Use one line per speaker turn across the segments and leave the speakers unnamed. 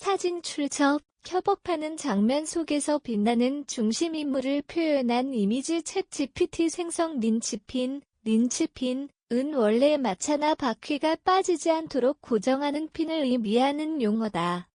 사진 출처, 협업하는 장면 속에서 빛나는 중심인물을 표현한 이미지 챗 GPT 생성 린치핀, 린치핀, 은 원래 마차나 바퀴가 빠지지 않도록 고정하는 핀을 의미하는 용어다.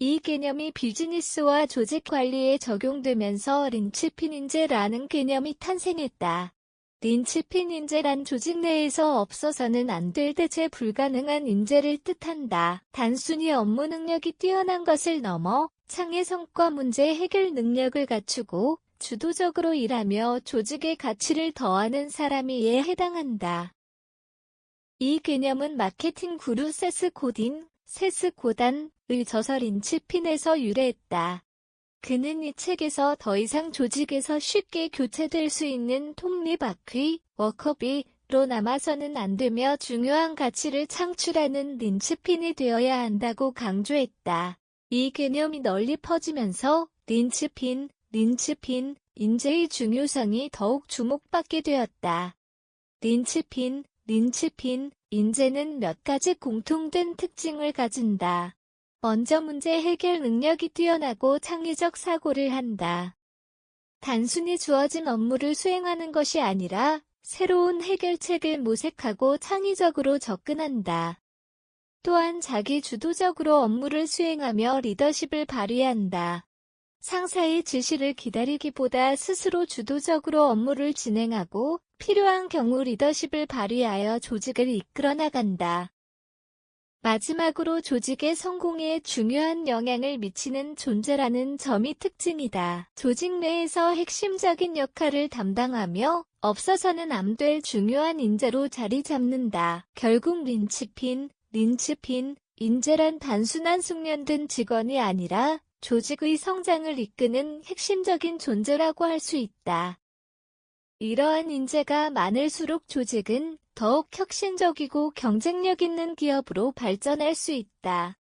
이 개념이 비즈니스와 조직 관리에 적용되면서 린치핀 인재라는 개념이 탄생했다. 린치핀 인재란 조직 내에서 없어서는 안 될 대체 불가능한 인재를 뜻한다. 단순히 업무 능력이 뛰어난 것을 넘어 창의 성과 문제 해결 능력을 갖추고 주도적으로 일하며 조직의 가치를 더하는 사람이 이에 해당한다. 이 개념은 마케팅 구루 세스 고딘, 세스 고단의 저서 린치핀에서 유래했다. 그는 이 책에서 더 이상 조직에서 쉽게 교체될 수 있는 톱니바퀴, 워커비로 남아서는 안 되며 중요한 가치를 창출하는 린치핀이 되어야 한다고 강조했다. 이 개념이 널리 퍼지면서 린치핀, 린치핀, 인재의 중요성이 더욱 주목받게 되었다. 린치핀, 린치핀, 인재는 몇 가지 공통된 특징을 가진다. 먼저 문제 해결 능력이 뛰어나고 창의적 사고를 한다. 단순히 주어진 업무를 수행하는 것이 아니라 새로운 해결책을 모색하고 창의적으로 접근한다. 또한 자기 주도적으로 업무를 수행하며 리더십을 발휘한다. 상사의 지시를 기다리기보다 스스로 주도적으로 업무를 진행하고 필요한 경우 리더십을 발휘하여 조직을 이끌어 나간다. 마지막으로 조직의 성공에 중요한 영향을 미치는 존재라는 점이 특징이다. 조직 내에서 핵심적인 역할을 담당하며 없어서는 안 될 중요한 인재로 자리 잡는다. 결국 린치핀, 린치핀, 인재란 단순한 숙련된 직원이 아니라 조직의 성장을 이끄는 핵심적인 존재라고 할 수 있다. 이러한 인재가 많을수록 조직은 더욱 혁신적이고 경쟁력 있는 기업으로 발전할 수 있다.